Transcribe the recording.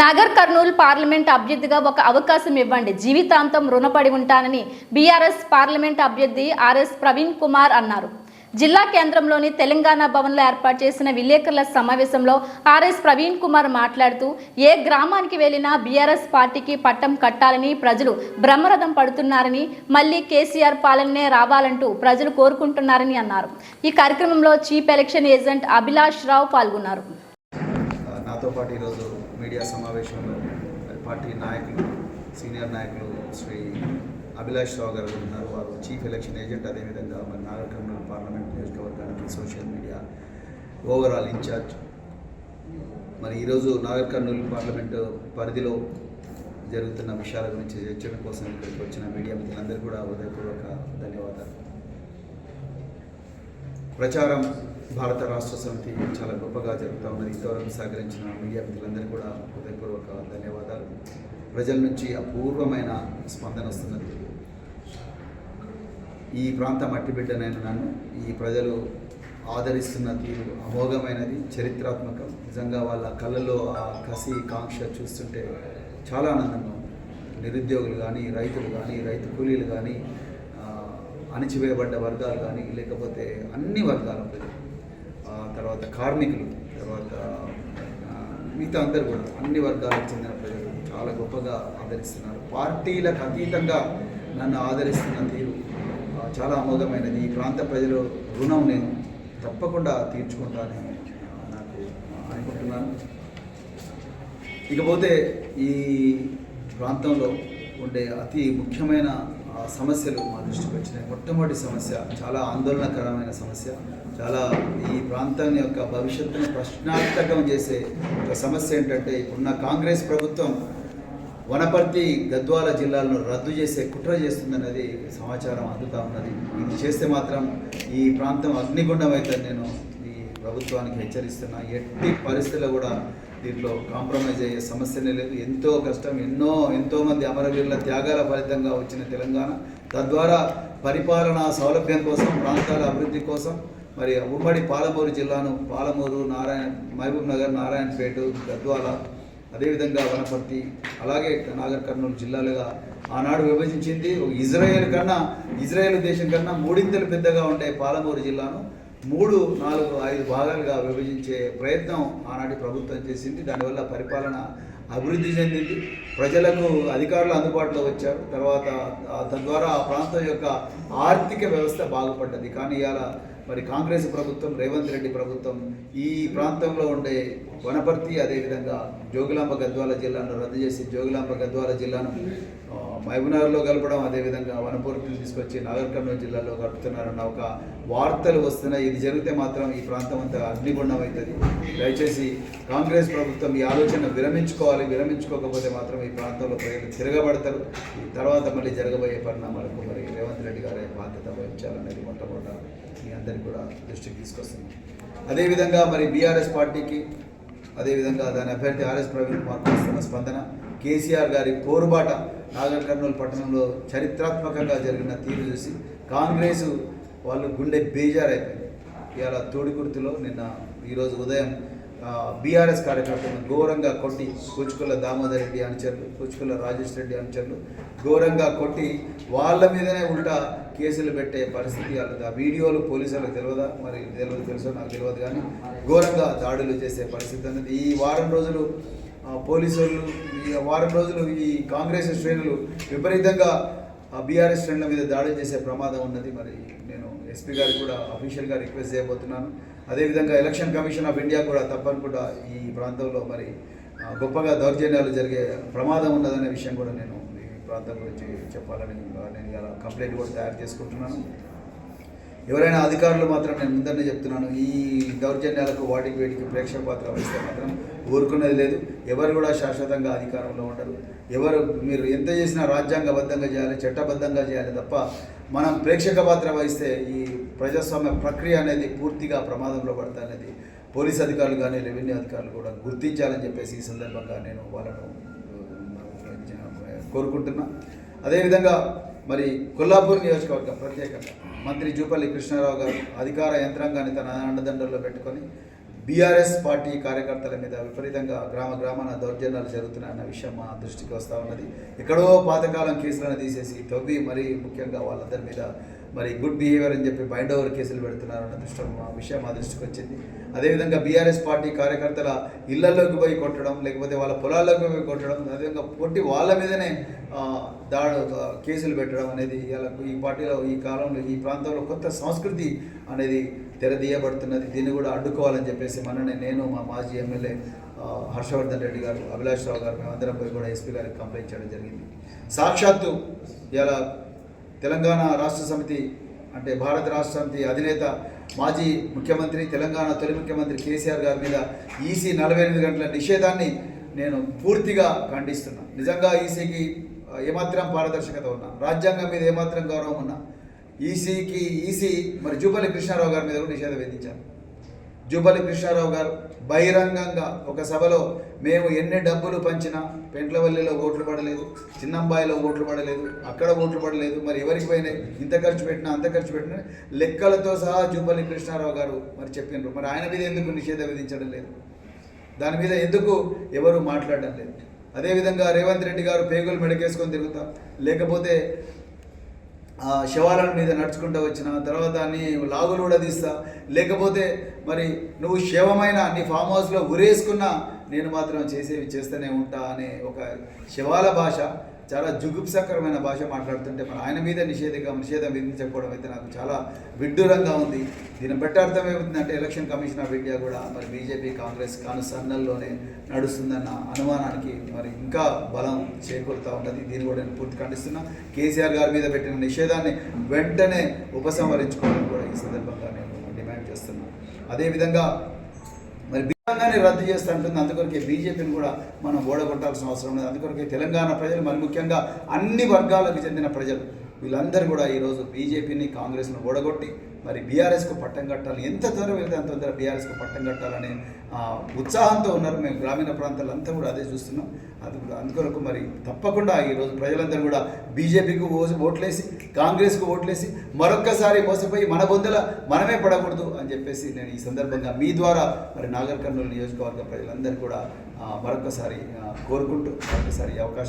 Nagar Kurnool parliament అభ్యర్థిగా ఒక అవకాశం ఇవ్వండి. జీవితాంతం రుణపడి ఉంటానని బీఆర్ఎస్ పార్లమెంట్ అభ్యర్థి ఆర్ఎస్ ప్రవీణ్ కుమార్ అన్నారు. జిల్లా కేంద్రంలోని తెలంగాణ భవన్లో ఏర్పాటు చేసిన విలేకరుల సమావేశంలో ఆర్ఎస్ ప్రవీణ్ కుమార్ మాట్లాడుతూ ఏ గ్రామానికి వెళ్ళినా బీఆర్ఎస్ పార్టీకి పట్టం కట్టాలని ప్రజలు బ్రహ్మరథం పడుతున్నారని మళ్ళీ కేసీఆర్ పాలనే రావాలంటూ ప్రజలు కోరుకుంటున్నారని అన్నారు. ఈ కార్యక్రమంలో chief election agent Abhilash Rao పాల్గొన్నారు. నాతో పాటు ఈరోజు మీడియా సమావేశంలో పార్టీ నాయకులు సీనియర్ నాయకులు శ్రీ అభిలాష్ రావు గారు ఉన్నారు. వారు చీఫ్ ఎలక్షన్ ఏజెంట్ అదేవిధంగా మరి నాగర్ కర్నూలు పార్లమెంట్ నియోజకవర్గానికి సోషల్ మీడియా ఓవరాల్ ఇన్ఛార్జ్. మరి ఈరోజు నాగర్ కర్నూలు పార్లమెంటు పరిధిలో జరుగుతున్న విషయాల గురించి చర్చల కోసం ఇక్కడికి వచ్చిన మీడియా మిత్రులందరూ కూడా హృదయపూర్వక ధన్యవాదాలు. ప్రచారం భారత రాష్ట్ర సమితి చాలా గొప్పగా జరుగుతూ ఉన్నది. ఇంతవరకు సహకరించిన మీడియా మిత్రులందరూ కూడా హృదయపూర్వక ధన్యవాదాలు. ప్రజల నుంచి అపూర్వమైన స్పందన వస్తున్నది. ఈ ప్రాంత మట్టి బిడ్డనైన నన్ను ఈ ప్రజలు ఆదరిస్తున్న తీరు అమోఘమైనది చరిత్రాత్మకం. నిజంగా వాళ్ళ కళ్ళలో ఆ కసి కాంక్ష చూస్తుంటే చాలా ఆనందంగా ఉంది. నిరుద్యోగులు కానీ రైతులు కానీ రైతు కూలీలు కానీ అణిచివేయబడ్డ వర్గాలు కానీ లేకపోతే అన్ని వర్గాల ప్రజలు తర్వాత కార్మికులు తర్వాత మిగతా అందరు కూడా అన్ని వర్గాలకు చెందిన ప్రజలు చాలా గొప్పగా ఆదరిస్తున్నారు. పార్టీలకు అతీతంగా నన్ను ఆదరిస్తున్న తీరు చాలా అమోఘమైనది. ఈ ప్రాంత ప్రజలు రుణం నేను తప్పకుండా తీర్చుకుంటానని నాకు అనుకుంటున్నాను. ఇకపోతే ఈ ప్రాంతంలో ఉండే అతి ముఖ్యమైన సమస్యలు మా దృష్టికి వచ్చినాయి. మొట్టమొదటి సమస్య చాలా ఆందోళనకరమైన సమస్య చాలా ఈ ప్రాంతాన్ని యొక్క భవిష్యత్తును ప్రశ్నార్థకం చేసే ఒక సమస్య ఏంటంటే ఇప్పుడున్న కాంగ్రెస్ ప్రభుత్వం వనపర్తి గద్వాల జిల్లాలను రద్దు చేసే కుట్ర చేస్తుందన్నది సమాచారం అందుతా ఉన్నది. ఇది చేస్తే మాత్రం ఈ ప్రాంతం అగ్నిగుండం అయితే నేను ఈ ప్రభుత్వానికి హెచ్చరిస్తున్నా. ఎట్టి పరిస్థితుల్లో కూడా దీంట్లో కాంప్రమైజ్ అయ్యే సమస్యనే లేదు. ఎంతో కష్టం ఎన్నో ఎంతోమంది అమరవీరుల త్యాగాల ఫలితంగా వచ్చిన తెలంగాణ. తద్వారా పరిపాలనా సౌలభ్యం కోసం ప్రాంతాల అభివృద్ధి కోసం మరి ఉమ్మడి పాలమూరు జిల్లాను పాలమూరు నారాయణ మహబూబ్ నగర్ నారాయణపేట గద్వాల అదేవిధంగా వనపర్తి అలాగే నాగర్ కర్నూలు జిల్లాలుగా ఆనాడు విభజించింది. ఇజ్రాయేల్ ఇజ్రాయెల్ కన్నా ఇజ్రాయెల్ దేశం కన్నా మూడింతలు పెద్దగా ఉండే పాలమూరు జిల్లాను మూడు నాలుగు ఐదు భాగాలుగా విభజించే ప్రయత్నం ఆనాటి ప్రభుత్వం చేసింది. దానివల్ల పరిపాలన అభివృద్ధి చెందింది. ప్రజలకు అధికారులు అందుబాటులో వచ్చారు. తర్వాత తద్వారా ఆ ప్రాంతం యొక్క ఆర్థిక వ్యవస్థ బాగుపడ్డది. కానీ ఇవాళ మరి కాంగ్రెస్ ప్రభుత్వం రేవంత్ రెడ్డి ప్రభుత్వం ఈ ప్రాంతంలో ఉండే వనపర్తి అదేవిధంగా జోగులాంబ గద్వాల జిల్లాను రద్దు చేసి జోగులాంబ గద్వాల జిల్లాను మహబూబ్నగర్లో కలపడం అదేవిధంగా వనపూర్తిని తీసుకొచ్చి నాగర్ కర్నూలు జిల్లాలో కలుపుతున్నారన్న ఒక వార్తలు వస్తున్నాయి. ఇది జరిగితే మాత్రం ఈ ప్రాంతం అంతా అగ్నిగుండం అవుతుంది. దయచేసి కాంగ్రెస్ ప్రభుత్వం ఈ ఆలోచన విరమించుకోవాలి. విరమించుకోకపోతే మాత్రం ఈ ప్రాంతంలో ప్రజలు తిరగబడతారు. ఈ తర్వాత మళ్ళీ జరగబోయే పరిణామాలకు మరి రేవంత్ రెడ్డి గారి బాధ్యత వహించాలనేది మొట్టమొదట మీ అందరికీ కూడా దృష్టికి తీసుకొస్తుంది. అదేవిధంగా మరి బీఆర్ఎస్ పార్టీకి అదేవిధంగా దాని అభ్యర్థి ఆర్ఎస్ ప్రవీణ్ కుమార్ వస్తున్న స్పందన. కేసీఆర్ గారి పోరుబాట నాగర్ కర్నూలు పట్టణంలో చరిత్రాత్మకంగా జరిగిన తీరు చూసి కాంగ్రెస్ వాళ్ళు గుండె బేజారైపోయింది. ఇవాళ తోడికుర్తిలో నిన్న ఈరోజు ఉదయం బీఆర్ఎస్ కార్యకర్తలను ఘోరంగా కొట్టి కూచుకుల దామోదర్ రెడ్డి అనుచరులు కూచుకుల రాజేష్ రెడ్డి అనుచరులు ఘోరంగా కొట్టి వాళ్ళ మీదనే ఉల్టా కేసులు పెట్టే పరిస్థితి వాళ్ళది ఆ వీడియోలు పోలీసులకు తెలియదా మరి తెలియదు తెలుసో? నాకు తెలియదు కానీ ఘోరంగా దాడులు చేసే పరిస్థితి అనేది ఈ వారం రోజులు ఆ, పోలీసులు ఈ వారం రోజులు ఈ కాంగ్రెస్ శ్రేణులు విపరీతంగా బీఆర్ఎస్ శ్రేణుల మీద దాడులు చేసే ప్రమాదం ఉన్నది. మరి నేను ఎస్పీ గారికి కూడా అఫీషియల్గా రిక్వెస్ట్ చేయబోతున్నాను. అదేవిధంగా ఎలక్షన్ కమిషన్ ఆఫ్ ఇండియా కూడా తప్పనుకుండా ఈ ప్రాంతంలో మరి గొప్పగా దౌర్జన్యాలు జరిగే ప్రమాదం ఉన్నదనే విషయం కూడా నేను ఈ ప్రాంతం గురించి చెప్పాలని నేను ఇలా కంప్లైంట్ కూడా తయారు చేసుకుంటున్నాను. ఎవరైనా అధికారులు మాత్రం నేను ముందరనే చెప్తున్నాను ఈ దౌర్జన్యాలకు వాటికి వీటికి ప్రేక్షక పాత్ర వహిస్తే మాత్రం ఊరుకునేది లేదు. ఎవరు కూడా శాశ్వతంగా అధికారంలో ఉండరు. ఎవరు మీరు ఎంత చేసినా రాజ్యాంగబద్ధంగా చేయాలి చట్టబద్ధంగా చేయాలి తప్ప మనం ప్రేక్షక పాత్ర వహిస్తే ఈ ప్రజాస్వామ్య ప్రక్రియ అనేది పూర్తిగా ప్రమాదంలో పడతా అనేది పోలీస్ అధికారులు కానీ రెవెన్యూ అధికారులు కూడా గుర్తించాలని చెప్పేసి ఈ సందర్భంగా నేను వాళ్ళను కోరుకుంటున్నా. అదేవిధంగా మరి కొల్లాపూర్ నియోజకవర్గం ప్రత్యేకంగా మంత్రి జూపల్లి కృష్ణారావు గారు అధికార యంత్రాంగాన్ని తన అండదండల్లో పెట్టుకొని బీఆర్ఎస్ పార్టీ కార్యకర్తల మీద విపరీతంగా గ్రామ గ్రామాన దౌర్జన్యాలు జరుగుతున్నాయన్న విషయం మా దృష్టికి వస్తూ ఉన్నది. ఎక్కడో పాతకాలం కేసులను తీసేసి తవ్వి మరీ ముఖ్యంగా వాళ్ళందరి మీద మరి గుడ్ బిహేవియర్ అని చెప్పి బైండ్ ఓవర్ కేసులు పెడుతున్నారు అన్న దృష్టి మా విషయం మా దృష్టికి వచ్చింది. అదేవిధంగా బీఆర్ఎస్ పార్టీ కార్యకర్తల ఇళ్ళలోకి పోయి కొట్టడం లేకపోతే వాళ్ళ పొలాల్లోకి పోయి కొట్టడం అదేవిధంగా పొట్టి వాళ్ళ మీదనే దాడు కేసులు పెట్టడం అనేది ఇలా ఈ పార్టీలో ఈ కాలంలో ఈ ప్రాంతంలో కొత్త సంస్కృతి అనేది తెరదీయబడుతున్నది. దీన్ని కూడా అడ్డుకోవాలని చెప్పేసి మననే నేను మా మాజీ ఎమ్మెల్యే హర్షవర్ధన్ రెడ్డి గారు అభిలాష్ రావు గారు మేమందరం పోయి కూడా ఎస్పీ గారికి కంప్లైంట్ చేయడం జరిగింది. సాక్షాత్తు ఇలా తెలంగాణ రాష్ట్ర సమితి అంటే భారత రాష్ట్ర సమితి అధినేత మాజీ ముఖ్యమంత్రి తెలంగాణ తొలి ముఖ్యమంత్రి కేసీఆర్ గారి మీద ఈసీ నలభై ఎనిమిది గంటల నిషేధాన్ని నేను పూర్తిగా ఖండిస్తున్నా. నిజంగా ఈసీకి ఏమాత్రం పారదర్శకత ఉన్నా రాజ్యాంగం మీద ఏమాత్రం గౌరవం ఉన్నా ఈసీకి ఈసీ మరి జూపల్లి కృష్ణారావు గారి మీద కూడా నిషేధం విధించారు. జుబలి కృష్ణారావు గారు బహిరంగంగా ఒక సభలో మేము ఎన్ని డబ్బులు పంచినా పెంట్లవల్లిలో ఓట్లు పడలేదు చిన్నంబాయిలో ఓట్లు పడలేదు అక్కడ ఓట్లు పడలేదు మరి ఎవరికి పోయినాయి? ఇంత ఖర్చు పెట్టినా అంత ఖర్చు పెట్టినా లెక్కలతో సహా జూపల్లి కృష్ణారావు గారు మరి చెప్పిండ్రు మరి ఆయన మీద ఎందుకు నిషేధం విధించడం లేదు? దాని మీద ఎందుకు ఎవరు మాట్లాడడం లేదు? అదేవిధంగా రేవంత్ రెడ్డి గారు పేగులు మెడకేసుకొని తిరుగుతా లేకపోతే శవాల మీద నడుచుకుంటూ వచ్చిన తర్వాత నీ లాగులు కూడా తీస్తా. లేకపోతే మరి నువ్వు శవమైన నీ ఫామ్ హౌస్లో ఉరేసుకున్నా నేను మాత్రం చేసేవి చేస్తూనే ఉంటా అనే ఒక శవాల భాష చాలా జుగుప్సకరమైన భాష మాట్లాడుతుంటే మన ఆయన మీద నిషేధంగా నిషేధం విధించకపోవడం అయితే నాకు చాలా విడ్డూరంగా ఉంది. దీన్ని బట్టి అర్థం ఏమవుతుందంటే ఎలక్షన్ కమిషన్ ఆఫ్ ఇండియా కూడా మరి బీజేపీ కాంగ్రెస్ కానుసన్నల్లోనే నడుస్తుందన్న అనుమానానికి మరి ఇంకా బలం చేకూరుతూ ఉంటుంది దీన్ని కూడా నేను పూర్తి ఖండిస్తున్నా. కేసీఆర్ గారి మీద పెట్టిన నిషేధాన్ని వెంటనే ఉపసంహరించుకోవాలని కూడా ఈ సందర్భంగా నేను డిమాండ్ చేస్తున్నాను అదేవిధంగా మరి బీజంగానే రద్దు చేస్తూ ఉంటుంది అందుకొరకే బీజేపీని కూడా మనం ఓడగొట్టాల్సిన అవసరం లేదు. అందుకొరకే తెలంగాణ ప్రజలు మరి ముఖ్యంగా అన్ని వర్గాలకు చెందిన ప్రజలు. వీళ్ళందరూ కూడా ఈరోజు బీజేపీని కాంగ్రెస్ను ఓడగొట్టి మరి బీఆర్ఎస్కు పట్టం కట్టాలి ఎంత దూరం వెళ్తే అంత తొందర బీఆర్ఎస్కు పట్టం కట్టాలనే ఉత్సాహంతో ఉన్నారు మేము గ్రామీణ ప్రాంతాలంతా కూడా అదే చూస్తున్నాం. అది కూడా అందుకొరకు మరి తప్పకుండా ఈరోజు ప్రజలందరూ కూడా బీజేపీకి ఓట్లేసి కాంగ్రెస్కు ఓట్లేసి మరొక్కసారి మోసపోయి మన బొందల మనమే పడకూడదు అని చెప్పేసి నేను ఈ సందర్భంగా మీ ద్వారా మరి నాగర్ కర్నూలు నియోజకవర్గ ప్రజలందరూ కూడా మరొకసారి కోరుకుంటూ మరొకసారి అవకాశం